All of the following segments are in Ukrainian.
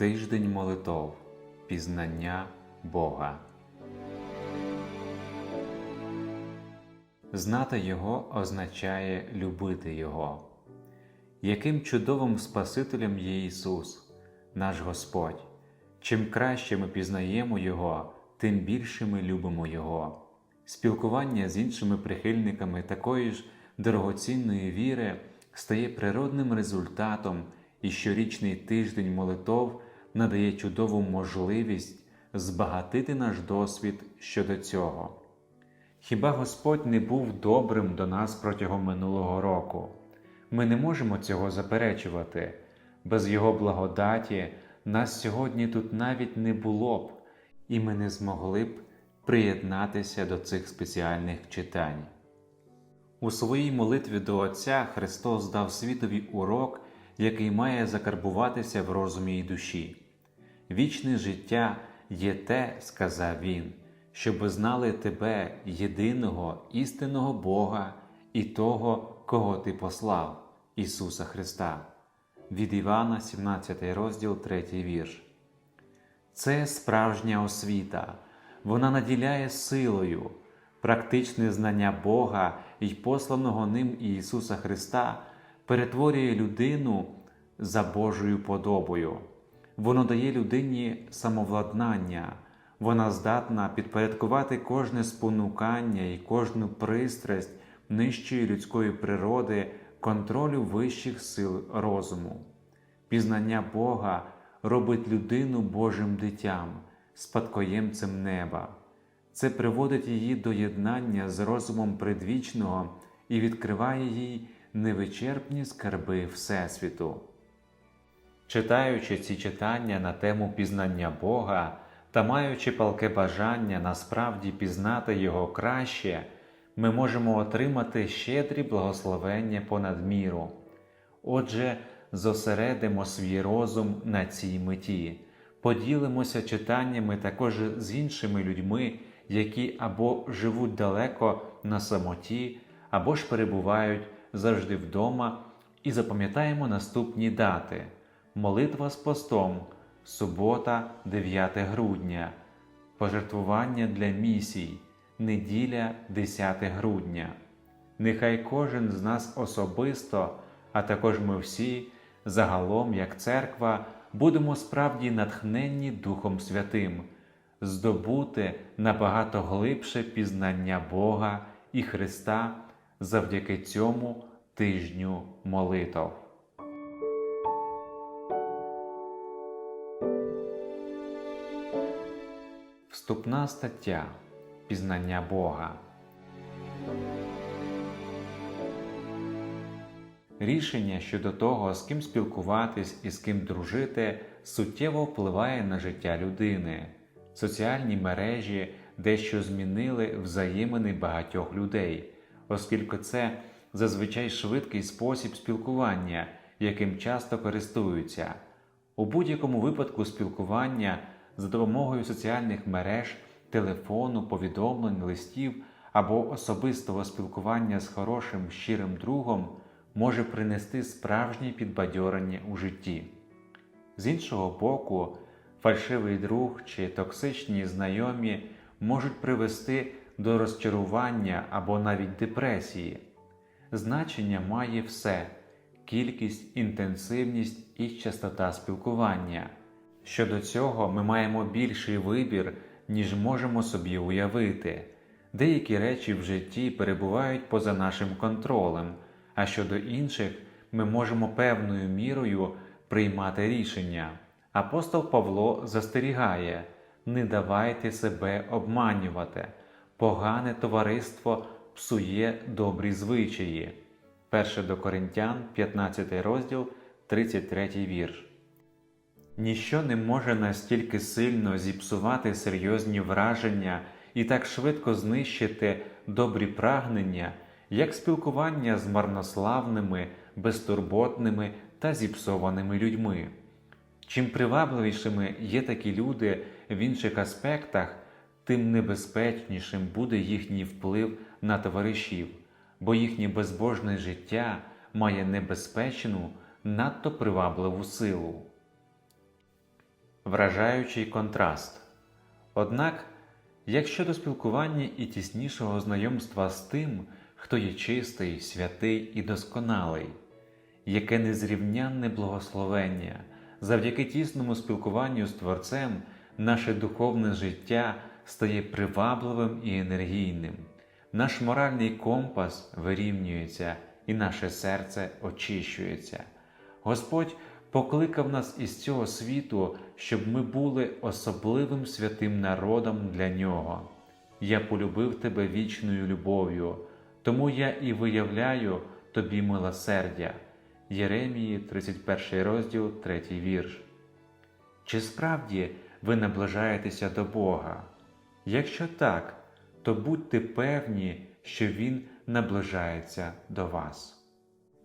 Тиждень молитов, пізнання Бога. Знати Його означає любити Його. Яким чудовим Спасителем є Ісус, наш Господь. Чим краще ми пізнаємо Його, тим більше ми любимо Його. Спілкування з іншими прихильниками такої ж дорогоцінної віри стає природним результатом, і щорічний тиждень молитов надає чудову можливість збагатити наш досвід щодо цього. Хіба Господь не був добрим до нас протягом минулого року? Ми не можемо цього заперечувати. Без Його благодаті нас сьогодні тут навіть не було б, і ми не змогли б приєднатися до цих спеціальних читань. У своїй молитві до Отця Христос дав світові урок, який має закарбуватися в розумі й душі. Вічне життя є те, сказав Він, щоб знали Тебе, єдиного істинного Бога і того, кого Ти послав, Ісуса Христа. Від Івана, 17 розділ, 3 вірш. Це справжня освіта, вона наділяє силою, практичне знання Бога і посланого ним Ісуса Христа перетворює людину за Божою подобою. Воно дає людині самовладнання, вона здатна підпорядкувати кожне спонукання і кожну пристрасть нижчої людської природи контролю вищих сил розуму. Пізнання Бога робить людину Божим дитям, спадкоємцем неба. Це приводить її до єднання з розумом предвічного і відкриває їй невичерпні скарби Всесвіту. Читаючи ці читання на тему пізнання Бога та маючи палке бажання насправді пізнати Його краще, ми можемо отримати щедрі благословення понад міру. Отже, зосередимо свій розум на цій меті, поділимося читаннями також з іншими людьми, які або живуть далеко на самоті, або ж перебувають завжди вдома, і запам'ятаємо наступні дати. Молитва з постом, субота, 9 грудня, пожертвування для місій, неділя 10 грудня. Нехай кожен з нас особисто, а також ми всі, загалом, як церква, будемо справді натхненні Духом Святим, здобути набагато глибше пізнання Бога і Христа завдяки цьому тижню молитов. Вступна стаття Пізнання Бога. Рішення щодо того, з ким спілкуватись і з ким дружити, суттєво впливає на життя людини. Соціальні мережі дещо змінили взаємини багатьох людей, оскільки це зазвичай швидкий спосіб спілкування, яким часто користуються. У будь-якому випадку спілкування за допомогою соціальних мереж, телефону, повідомлень, листів або особистого спілкування з хорошим щирим другом може принести справжнє підбадьорення у житті. З іншого боку, фальшивий друг чи токсичні знайомі можуть привести до розчарування або навіть депресії. Значення має все кількість, інтенсивність і частота спілкування. Щодо цього ми маємо більший вибір, ніж можемо собі уявити. Деякі речі в житті перебувають поза нашим контролем, а щодо інших ми можемо певною мірою приймати рішення. Апостол Павло застерігає: не давайте себе обманювати, погане товариство псує добрі звичаї. 1 до Коринтян, 15 розділ, 33 вірш. Ніщо не може настільки сильно зіпсувати серйозні враження і так швидко знищити добрі прагнення, як спілкування з марнославними, безтурботними та зіпсованими людьми. Чим привабливішими є такі люди в інших аспектах, тим небезпечнішим буде їхній вплив на товаришів, бо їхнє безбожне життя має небезпечну, надто привабливу силу. вражаючий контраст. Однак, як щодо спілкування і тіснішого знайомства з тим, хто є чистий, святий і досконалий, яке незрівнянне благословення, завдяки тісному спілкуванню з Творцем, наше духовне життя стає привабливим і енергійним, наш моральний компас вирівнюється і наше серце очищується. Господь покликав нас із цього світу, щоб ми були особливим святим народом для нього. Я полюбив тебе вічною любов'ю, тому я і виявляю тобі милосердя. Єремії, 31 розділ, 3 вірш. Чи справді ви наближаєтеся до Бога? Якщо так, то будьте певні, що Він наближається до вас.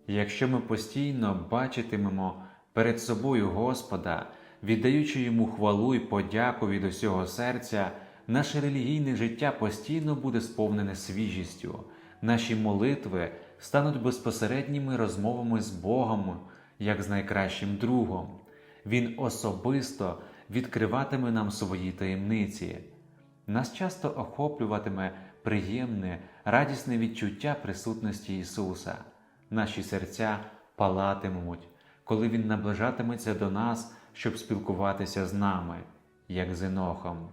Якщо ми постійно бачитимемо перед собою Господа, віддаючи йому хвалу і подяку від усього серця, наше релігійне життя постійно буде сповнене свіжістю, наші молитви стануть безпосередніми розмовами з Богом, як з найкращим другом. Він особисто відкриватиме нам свої таємниці. Нас часто охоплюватиме приємне, радісне відчуття присутності Ісуса. Наші серця палатимуть, коли Він наближатиметься до нас, щоб спілкуватися з нами, як з Енохом.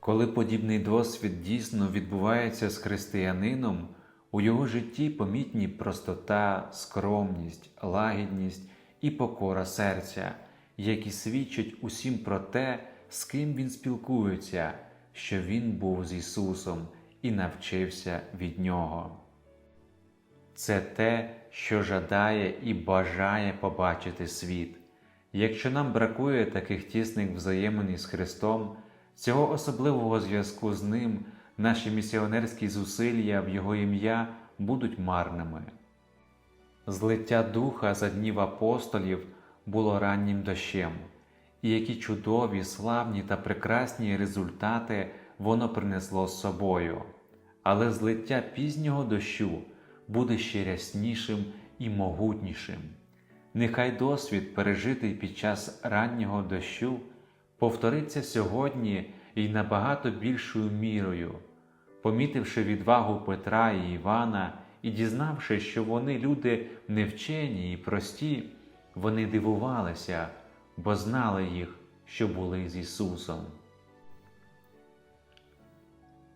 Коли подібний досвід дійсно відбувається з християнином, у його житті помітні простота, скромність, лагідність і покора серця, які свідчать усім про те, з ким він спілкується, що він був з Ісусом і навчився від Нього. Це те, що жадає і бажає побачити світ. Якщо нам бракує таких тісних взаємин із Христом, цього особливого зв'язку з Ним, наші місіонерські зусилля в Його ім'я будуть марними. Злиття духа за днів апостолів було раннім дощем, і які чудові, славні та прекрасні результати воно принесло з собою, але злиття пізнього дощу буде ще ряснішим і могутнішим. Нехай досвід, пережитий під час раннього дощу, повториться сьогодні і набагато більшою мірою, помітивши відвагу Петра і Івана і дізнавши, що вони люди невчені і прості, вони дивувалися, бо знали їх, що були з Ісусом.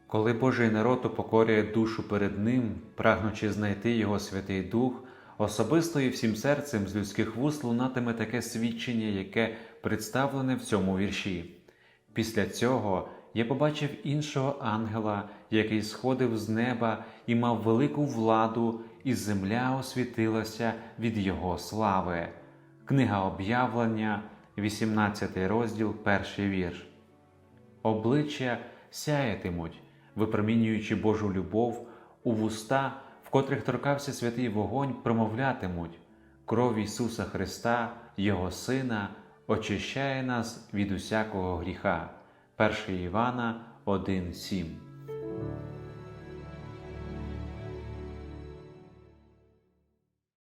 Коли Божий народ упокорює душу перед Ним, прагнучи знайти Його Святий Дух, особисто і всім серцем з людських вуст лунатиме таке свідчення, яке представлене в цьому вірші. Після цього я побачив іншого ангела, який сходив з неба і мав велику владу, і земля освітилася від Його слави. Книга об'явлення, 18 розділ, перший вірш. Обличчя сяятимуть, випромінюючи Божу любов, у вуста, в котрих торкався святий вогонь, промовлятимуть кров Ісуса Христа, Його Сина, очищає нас від усякого гріха. 1 Івана 1,7